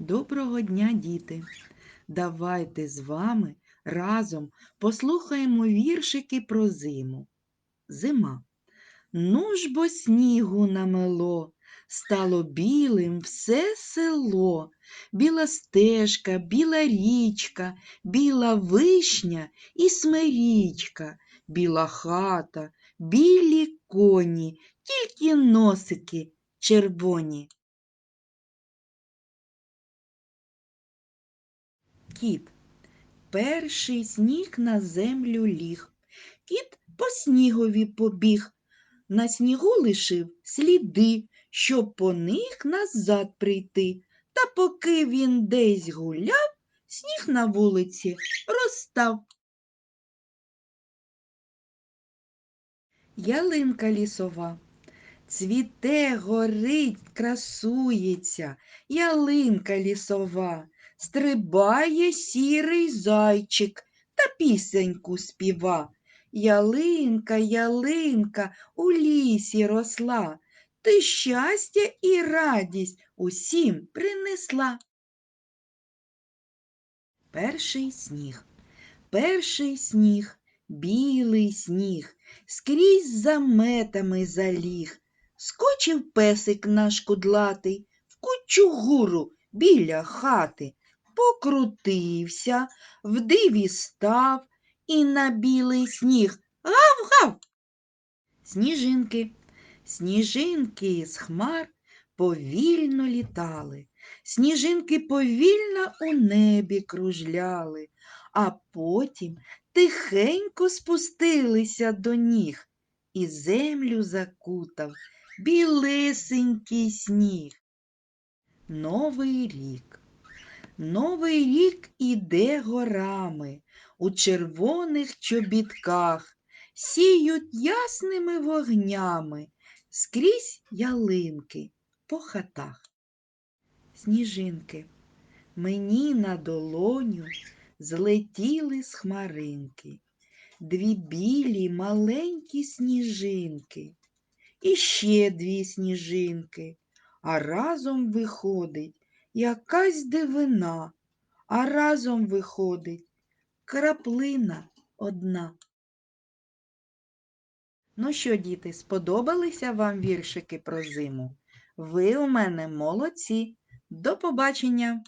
Доброго дня, діти! Давайте з вами разом послухаємо віршики про зиму. Зима. Ну ж бо снігу намело, стало білим все село, біла стежка, біла річка, біла вишня і смирічка, біла хата, білі коні, тільки носики червоні. Кіт. Перший сніг на землю ліг. Кіт по снігові побіг. На снігу лишив сліди, щоб по них назад прийти. Та поки він десь гуляв, сніг на вулиці розстав. Ялинка лісова. Цвіте, горить, красується, ялинка лісова, стрибає сірий зайчик та пісеньку співа. Ялинка, ялинка у лісі росла, ти щастя і радість усім принесла. Перший сніг, перший сніг, білий сніг, скрізь заметами заліг. Скочив песик наш кудлатий в кучу гуру біля хати, покрутився, в диві став і на білий сніг гав-гав. Сніжинки, сніжинки з хмар повільно літали, сніжинки повільно у небі кружляли, а потім тихенько спустилися до ніг і землю закутав білесенький сніг. Новий рік. Новий рік іде горами у червоних чобітках, сіють ясними вогнями скрізь ялинки по хатах. Сніжинки, мені на долоню злетіли з хмаринки, дві білі маленькі сніжинки, і ще дві сніжинки, а разом виходить якась дивина, а разом виходить краплина одна. Ну що, діти, сподобалися вам віршики про зиму? Ви у мене молодці. До побачення!